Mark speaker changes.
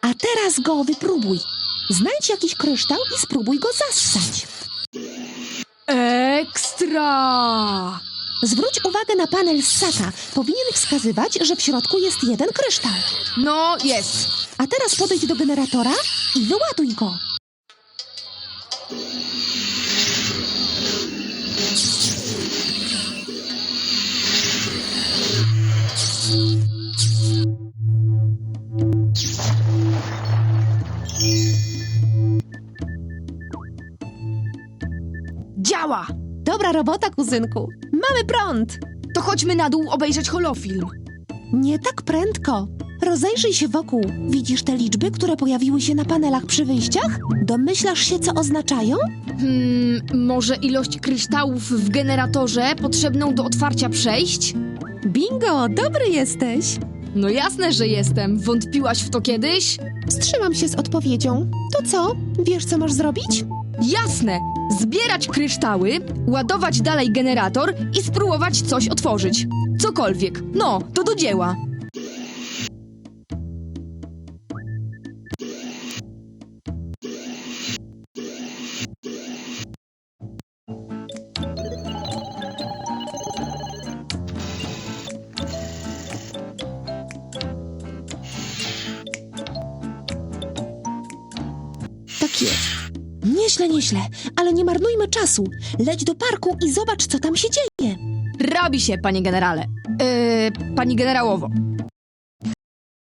Speaker 1: A teraz go wypróbuj. Znajdź jakiś kryształ i spróbuj go zassać.
Speaker 2: Ekstra!
Speaker 1: Zwróć uwagę na panel ssaka. Powinien wskazywać, że w środku jest jeden kryształ.
Speaker 2: No, jest.
Speaker 1: A teraz podejdź do generatora i wyładuj go.
Speaker 2: Działa!
Speaker 1: Dobra robota, kuzynku. Mamy prąd.
Speaker 2: To chodźmy na dół obejrzeć holofilm.
Speaker 1: Nie tak prędko. Rozejrzyj się wokół. Widzisz te liczby, które pojawiły się na panelach przy wyjściach? Domyślasz się, co oznaczają?
Speaker 2: Hmm, może ilość kryształów w generatorze potrzebną do otwarcia przejść?
Speaker 1: Bingo, dobry jesteś.
Speaker 2: No jasne, że jestem. Wątpiłaś w to kiedyś?
Speaker 1: Wstrzymam się z odpowiedzią. To co? Wiesz, co masz zrobić?
Speaker 2: Jasne! Zbierać kryształy, ładować dalej generator i spróbować coś otworzyć. Cokolwiek. No, to do dzieła.
Speaker 1: Tak jest. Nieźle, nieźle, ale nie marnujmy czasu. Leć do parku i zobacz, co tam się dzieje.
Speaker 2: Robi się, panie generale. Yy, pani generałowo.